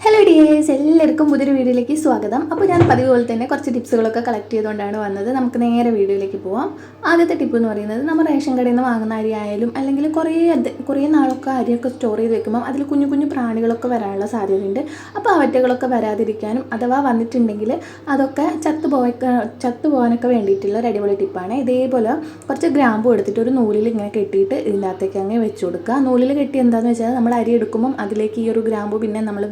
Hello. Dears എല്ലാവർക്കും പുതിയൊരു വീഡിയോയിലേക്ക് സ്വാഗതം. അപ്പോൾ ഞാൻ പതിവ് പോലെ തന്നെ കുറച്ച് ടിപ്സുകളൊക്കെ കളക്ട് ചെയ്തുകൊണ്ടാണ് വന്നത്. നമുക്ക് നേരെ വീഡിയോയിലേക്ക് പോവാം. ആദ്യത്തെ ടിപ്പ് എന്ന് പറയുന്നത് നമ്മൾ റേഷൻ കടയിൽ നിന്ന് വാങ്ങുന്ന അരി ആയാലും അല്ലെങ്കിൽ കുറേ കുറേ നാളൊക്കെ അരിയൊക്കെ സ്റ്റോർ ചെയ്ത് വെക്കുമ്പോൾ അതിൽ കുഞ്ഞു കുഞ്ഞു പ്രാണികളൊക്കെ വരാനുള്ള സാധ്യതയുണ്ട്. അപ്പോൾ അവറ്റകളൊക്കെ വരാതിരിക്കാനും അഥവാ വന്നിട്ടുണ്ടെങ്കിൽ അതൊക്കെ ചത്തു ചത്തുപോകാനൊക്കെ ചത്തു പോകാനൊക്കെ വേണ്ടിയിട്ടുള്ള ഒരു അടിപൊളി ടിപ്പാണ് ഇതേപോലെ കുറച്ച് ഗ്രാമ്പു എടുത്തിട്ട് ഒരു നൂലിൽ ഇങ്ങനെ കെട്ടിയിട്ട് ഇതിനകത്തേക്ക് അങ്ങനെ അങ്ങ് വെച്ച് കൊടുക്കുക. നൂലിൽ കെട്ടി എന്താണെന്ന് വെച്ചാൽ നമ്മൾ അരി എടുക്കുമ്പം അതിലേക്ക് ഈ ഒരു ഗ്രാമ്പു പിന്നെ നമ്മൾ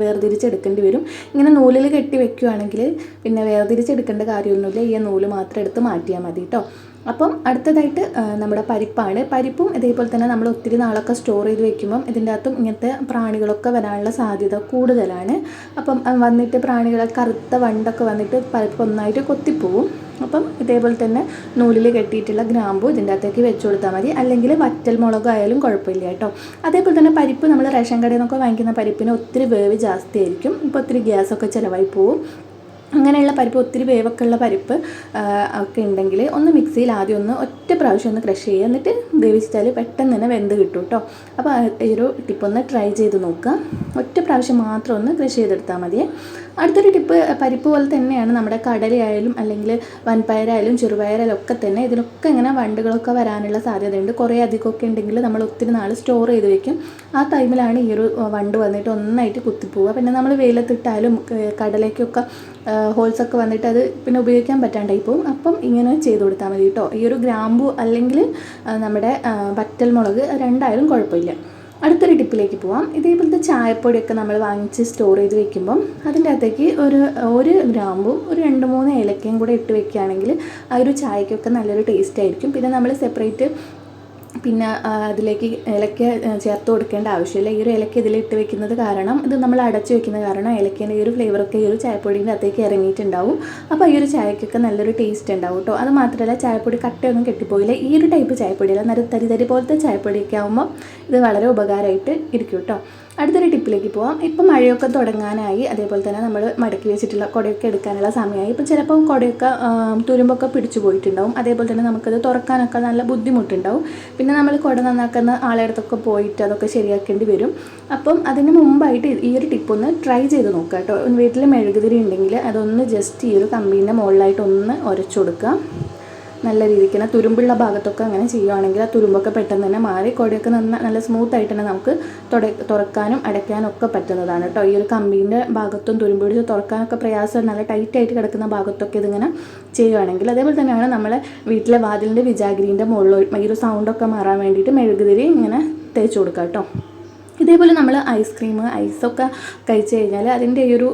വേർതിരിച്ചെടുക്കേണ്ടി വരും. ഇങ്ങനെ നൂലിൽ കെട്ടി വെക്കുകയാണെങ്കിൽ പിന്നെ വേർതിരിച്ചെടുക്കേണ്ട കാര്യമൊന്നുമില്ല. ഈ നൂൽ മാത്രം എടുത്ത് മാറ്റിയാൽ മതി കേട്ടോ അപ്പം അടുത്തതായിട്ട് നമ്മുടെ പരിപ്പാണ്. പരിപ്പും ഇതേപോലെ തന്നെ നമ്മൾ ഒത്തിരി നാളൊക്കെ സ്റ്റോർ ചെയ്ത് വെക്കുമ്പം ഇതിന്റെ അകത്തും ഇങ്ങനത്തെ പ്രാണികളൊക്കെ വരാനുള്ള സാധ്യത കൂടുതലാണ്. അപ്പം വന്നിട്ട് പ്രാണികളെ കറുത്ത വണ്ടൊക്കെ വന്നിട്ട് പരിപ്പ് ഒന്നായിട്ട് കൊത്തിപ്പോവും. അപ്പം ഇതേപോലെ തന്നെ നൂലിൽ കെട്ടിയിട്ടുള്ള ഗ്രാമ്പു ഇതിന്റെ അകത്തേക്ക് വെച്ച് കൊടുത്താൽ മതി. അല്ലെങ്കിൽ വറ്റൽ മുളക് ആയാലും കുഴപ്പമില്ല കേട്ടോ. അതേപോലെ തന്നെ പരിപ്പ് നമ്മൾ റേഷൻ കടയിൽ നിന്നൊക്കെ വാങ്ങിക്കുന്ന പരിപ്പിന് ഒത്തിരി വേവ് ജാസ്തിയായിരിക്കും. ഇപ്പോൾ ഒത്തിരി ഗ്യാസൊക്കെ ചിലവായി പോവും. അങ്ങനെയുള്ള പരിപ്പ് ഒത്തിരി വേവൊക്കെ ഉള്ള പരിപ്പ് ഒക്കെ ഉണ്ടെങ്കിൽ ഒന്ന് മിക്സിയിൽ ആദ്യം ഒന്ന് ഒറ്റ പ്രാവശ്യം ഒന്ന് ക്രഷ് ചെയ്യുക. എന്നിട്ട് വേവിച്ചാൽ പെട്ടെന്ന് തന്നെ വെന്ത് കിട്ടും കേട്ടോ അപ്പോൾ ഈ ഒരു ടിപ്പ് ഒന്ന് ട്രൈ ചെയ്ത് നോക്കുക. ഒറ്റ പ്രാവശ്യം മാത്രം ഒന്ന് ക്രഷ് ചെയ്തെടുത്താൽ മതി അടുത്തൊരു ടിപ്പ് പരിപ്പ് പോലെ തന്നെയാണ് നമ്മുടെ കടലയായാലും അല്ലെങ്കിൽ വൻപയറായാലും ചെറുപയറായാലും ഒക്കെ തന്നെ ഇതിലൊക്കെ ഇങ്ങനെ വണ്ടുകളൊക്കെ വരാനുള്ള സാധ്യതയുണ്ട്. കുറേ അധികമൊക്കെ ഉണ്ടെങ്കിൽ നമ്മൾ ഒത്തിരി നാൾ സ്റ്റോർ ചെയ്ത് വെക്കും. ആ ടൈമിലാണ് ഈ ഒരു വണ്ട് വന്നിട്ട് ഒന്നായിട്ട് കുത്തിപ്പോവുക. പിന്നെ നമ്മൾ വെയിലത്തിട്ടാലും കടലയ്ക്കൊക്കെ ഹോൾസ് ഒക്കെ വന്നിട്ട് അത് പിന്നെ ഉപയോഗിക്കാൻ പറ്റാണ്ടായി പോകും അപ്പം ഇങ്ങനെ ചെയ്ത് കൊടുത്താൽ മതി കേട്ടോ ഈ ഒരു ഗ്രാമ്പു അല്ലെങ്കിൽ നമ്മുടെ വറ്റൽ മുളക് രണ്ടായാലും കുഴപ്പമില്ല. അടുത്തൊരു ടിപ്പിലേക്ക് പോവാം. ഇതേപോലത്തെ ചായപ്പൊടിയൊക്കെ നമ്മൾ വാങ്ങിച്ച് സ്റ്റോർ ചെയ്ത് വെക്കുമ്പം അതിന്റെ അകത്തേക്ക് ഒരു ഒരു ഗ്രാമ്പും ഒരു രണ്ട് മൂന്ന് ഏലക്കയും കൂടെ ഇട്ട് വെക്കുകയാണെങ്കിൽ ആ ഒരു ചായക്കൊക്കെ നല്ലൊരു ടേസ്റ്റ് ആയിരിക്കും. പിന്നെ നമ്മൾ സെപ്പറേറ്റ് പിന്നെ അതിലേക്ക് ഏലക്ക ചേർത്ത് കൊടുക്കേണ്ട ആവശ്യമില്ല. ഈ ഒരു ഏലക്ക ഇതിലിട്ട് വെക്കുന്നത് കാരണം ഇത് നമ്മൾ അടച്ചു വെക്കുന്ന കാരണം ഏലക്കേന്റെ ഈ ഒരു ഫ്ലേവറൊക്കെ ഈ ഒരു ചായപ്പൊടീന്റെ അകത്തേക്ക് ഇറങ്ങിയിട്ടുണ്ടാവും. അപ്പോൾ ഈ ഒരു ചായക്കൊക്കെ നല്ലൊരു ടേസ്റ്റ് ഉണ്ടാവും കേട്ടോ അത് മാത്രമല്ല ചായപ്പൊടി കട്ടയൊന്നും കെട്ടിപ്പോയില്ല ഈ ഒരു ടൈപ്പ് ചായപ്പൊടിയല്ല നല്ല തരി തരി പോലത്തെ ചായപ്പൊടിയൊക്കെ ആകുമ്പോൾ ഇത് വളരെ ഉപകാരമായിട്ട് ഇരിക്കും കേട്ടോ അടുത്തൊരു ടിപ്പിലേക്ക് പോവാം. ഇപ്പം മഴയൊക്കെ തുടങ്ങാനായി അതേപോലെ തന്നെ നമ്മൾ മടക്കി വെച്ചിട്ടുള്ള കുടയൊക്കെ എടുക്കാനുള്ള സമയമായി. ഇപ്പം ചിലപ്പം കുടയൊക്കെ തുരുമ്പൊക്കെ പിടിച്ചു പോയിട്ടുണ്ടാവും. അതേപോലെ തന്നെ നമുക്കത് തുറക്കാനൊക്കെ നല്ല ബുദ്ധിമുട്ടുണ്ടാവും. പിന്നെ നമ്മൾ കുട നന്നാക്കുന്ന ആളെ അടുത്തൊക്കെ പോയിട്ട് അതൊക്കെ ശരിയാക്കേണ്ടി വരും. അപ്പം അതിന് മുമ്പായിട്ട് ഈ ഒരു ടിപ്പ് ഒന്ന് ട്രൈ ചെയ്ത് നോക്കുക കേട്ടോ. വീട്ടിൽ മെഴുകുതിരി ഉണ്ടെങ്കിൽ അതൊന്ന് ജസ്റ്റ് ഈ ഒരു കമ്പീന്റെ മുകളിലായിട്ടൊന്ന് ഉരച്ചു കൊടുക്കുക. നല്ല രീതിക്ക് തന്നെ തുരുമ്പുള്ള ഭാഗത്തൊക്കെ അങ്ങനെ ചെയ്യുവാണെങ്കിൽ ആ തുരുമ്പൊക്കെ പെട്ടെന്ന് തന്നെ മാറി കുടയൊക്കെ നന്ന നല്ല സ്മൂത്ത് ആയിട്ട് തന്നെ നമുക്ക് തുറക്കാനും അടയ്ക്കാനും ഒക്കെ പറ്റുന്നതാണ് കേട്ടോ. ഈ ഒരു കമ്പീന്റെ ഭാഗത്തും തുരുമ്പ് പിടിച്ച് തുറക്കാനൊക്കെ പ്രയാസം നല്ല ടൈറ്റായിട്ട് കിടക്കുന്ന ഭാഗത്തൊക്കെ ഇതിങ്ങനെ ചെയ്യുവാണെങ്കിൽ അതേപോലെ തന്നെയാണ് നമ്മളെ വീട്ടിലെ വാതിലിന്റെ വിജാഗിരീന്റെ മുകളിൽ ഈ ഒരു സൗണ്ടൊക്കെ മാറാൻ വേണ്ടിയിട്ട് മെഴുകുതിരി ഇങ്ങനെ തേച്ച് കൊടുക്കുക കേട്ടോ. ഇതേപോലെ നമ്മൾ ഐസ്ക്രീം ഐസൊക്കെ കഴിച്ച് കഴിഞ്ഞാൽ അതിന്റെ ഈ ഒരു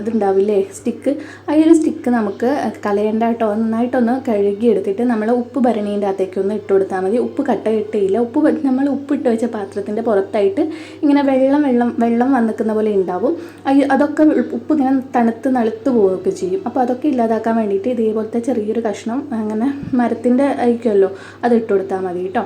ഇതുണ്ടാവില്ലേ സ്റ്റിക്ക് ആ ഒരു സ്റ്റിക്ക് നമുക്ക് കലയേണ്ട കേട്ടോ നന്നായിട്ടൊന്ന് കഴുകിയെടുത്തിട്ട് നമ്മൾ ഉപ്പ് ഭരണീന്റെ അകത്തേക്ക് ഒന്ന് ഇട്ട് കൊടുത്താൽ മതി. ഉപ്പ് കട്ട കിട്ടിയില്ല ഉപ്പ് നമ്മൾ ഉപ്പ് ഇട്ട് വെച്ച പാത്രത്തിന്റെ പുറത്തായിട്ട് ഇങ്ങനെ വെള്ളം വെള്ളം വെള്ളം വന്നിക്കുന്ന പോലെ ഉണ്ടാവും. അതൊക്കെ ഉപ്പ് ഇങ്ങനെ തണുത്ത് നളുത്ത് പോവുകയൊക്കെ ചെയ്യും. അപ്പോൾ അതൊക്കെ ഇല്ലാതാക്കാൻ വേണ്ടിയിട്ട് ഇതേപോലത്തെ ചെറിയൊരു കഷ്ണം അങ്ങനെ മരത്തിന്റെ ആയിരിക്കുമല്ലോ അത് ഇട്ട് കൊടുത്താൽ മതി കേട്ടോ.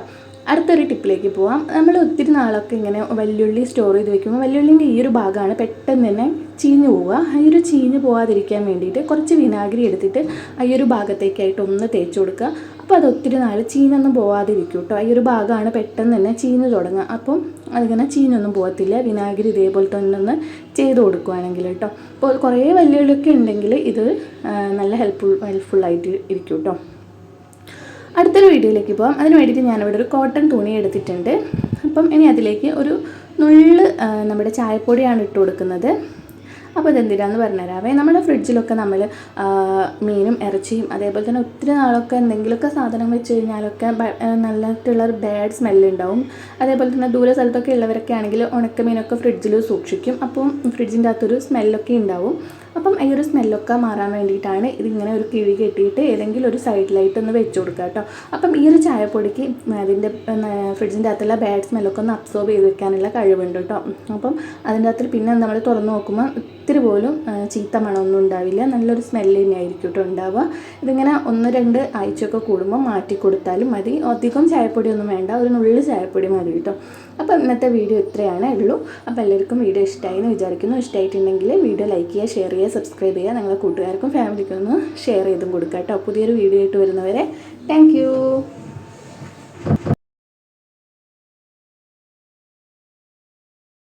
അടുത്തൊരു ടിപ്പിലേക്ക് പോവാം. നമ്മൾ ഒത്തിരി നാളൊക്കെ ഇങ്ങനെ വെല്ലുള്ളി സ്റ്റോർ ചെയ്ത് വെക്കുമ്പോൾ വെല്ലുള്ളിന്റെ ഈ ഒരു ഭാഗമാണ് പെട്ടെന്ന് തന്നെ ചീഞ്ഞു പോവുക. ആ ഒരു ചീഞ്ഞു പോവാതിരിക്കാൻ വേണ്ടിയിട്ട് കുറച്ച് വിനാഗിരി എടുത്തിട്ട് ഈ ഒരു ഭാഗത്തേക്കായിട്ട് ഒന്ന് തേച്ച് കൊടുക്കുക. അപ്പോൾ അത് ഒത്തിരി നാൾ ചീഞ്ഞൊന്നും പോവാതിരിക്കും കേട്ടോ. ഈ ഒരു ഭാഗമാണ് പെട്ടെന്ന് തന്നെ ചീഞ്ഞു തുടങ്ങുക. അപ്പം അതിങ്ങനെ ചീഞ്ഞൊന്നും പോകത്തില്ല വിനാഗിരി ഇതേപോലെ തന്നെ ഒന്ന് ചെയ്ത് കൊടുക്കുകയാണെങ്കിൽ കേട്ടോ. അപ്പോൾ കുറേ വെല്ലുവിളിയൊക്കെ ഉണ്ടെങ്കിൽ ഇത് നല്ല ഹെൽപ്ഫുൾ ഹെൽപ്ഫുള്ളായിട്ട് ഇരിക്കും കേട്ടോ. അടുത്തൊരു വീഡിയോയിലേക്ക് പോകാം അതിന് വേണ്ടിയിട്ട് ഞാനിവിടെ ഒരു കോട്ടൺ തുണി എടുത്തിട്ടുണ്ട്. അപ്പം ഇനി അതിലേക്ക് ഒരു നുള്ള് നമ്മുടെ ചായപ്പൊടിയാണ് ഇട്ട് കൊടുക്കുന്നത്. അപ്പോൾ ഇതെന്തിനാന്ന് പറഞ്ഞുതരാവേ നമ്മുടെ ഫ്രിഡ്ജിലൊക്കെ നമ്മൾ മീനും ഇറച്ചിയും അതേപോലെ തന്നെ ഒത്തിരി നാളൊക്കെ എന്തെങ്കിലുമൊക്കെ സാധനം വെച്ച് കഴിഞ്ഞാലൊക്കെ നല്ലതായിട്ടുള്ള ഒരു ബാഡ് സ്മെല്ല് ഉണ്ടാവും. അതേപോലെ തന്നെ ദൂരെ സ്ഥലത്തൊക്കെ ഉള്ളവരൊക്കെ ആണെങ്കിൽ ഉണക്കമീനൊക്കെ ഫ്രിഡ്ജിൽ സൂക്ഷിക്കും. അപ്പം ഫ്രിഡ്ജിന്റെ അകത്തൊരു സ്മെല്ലൊക്കെ ഉണ്ടാവും. അപ്പം ഈ ഒരു സ്മെല്ലൊക്കെ മാറാൻ വേണ്ടിയിട്ടാണ് ഇതിങ്ങനെ ഒരു കിഴി കെട്ടിയിട്ട് ഏതെങ്കിലും ഒരു സൈഡിലായിട്ട് ഒന്ന് വെച്ച് കൊടുക്കുക കേട്ടോ. അപ്പം ഈ ഒരു ചായപ്പൊടിക്ക് അതിന്റെ ഫ്രിഡ്ജിന്റെ അകത്തുള്ള ബാഡ് സ്മെല്ലൊക്കെ ഒന്ന് അബ്സോർബ് ചെയ്ത് വെക്കാനുള്ള കഴിവുണ്ട് കേട്ടോ. അപ്പം അതിന്റെ അകത്ത് പിന്നെ നമ്മൾ തുറന്നു നോക്കുമ്പോൾ ഇത്തിരി പോലും ചീത്ത മണമൊന്നും ഉണ്ടാവില്ല. നല്ലൊരു സ്മെല്ല് തന്നെയായിരിക്കും കേട്ടോ ഉണ്ടാവുക. ഇതിങ്ങനെ ഒന്ന് രണ്ട് ആഴ്ചയൊക്കെ കൂടുമ്പോൾ മാറ്റി കൊടുത്താലും മതി. അധികം ചായപ്പൊടിയൊന്നും വേണ്ട. ഒരു നുള്ളി ചായപ്പൊടി മതി കേട്ടോ. അപ്പോൾ ഇന്നത്തെ വീഡിയോ ഇത്രയാണ് ഉള്ളൂ. അപ്പോൾ എല്ലാവർക്കും വീഡിയോ ഇഷ്ടമായി എന്ന് വിചാരിക്കുന്നു. ഇഷ്ടമായിട്ടുണ്ടെങ്കിൽ വീഡിയോ ലൈക്ക് ചെയ്യുക ഷെയർ ചെയ്യുക സബ്സ്ക്രൈബ് ചെയ്യുക നിങ്ങളുടെ കൂട്ടുകാർക്കും ഫാമിലിക്കും ഒന്ന് ഷെയർ ചെയ്തും കൊടുക്കുക കേട്ടോ. പുതിയൊരു വീഡിയോ ആയിട്ട് വരുന്നവരെ താങ്ക്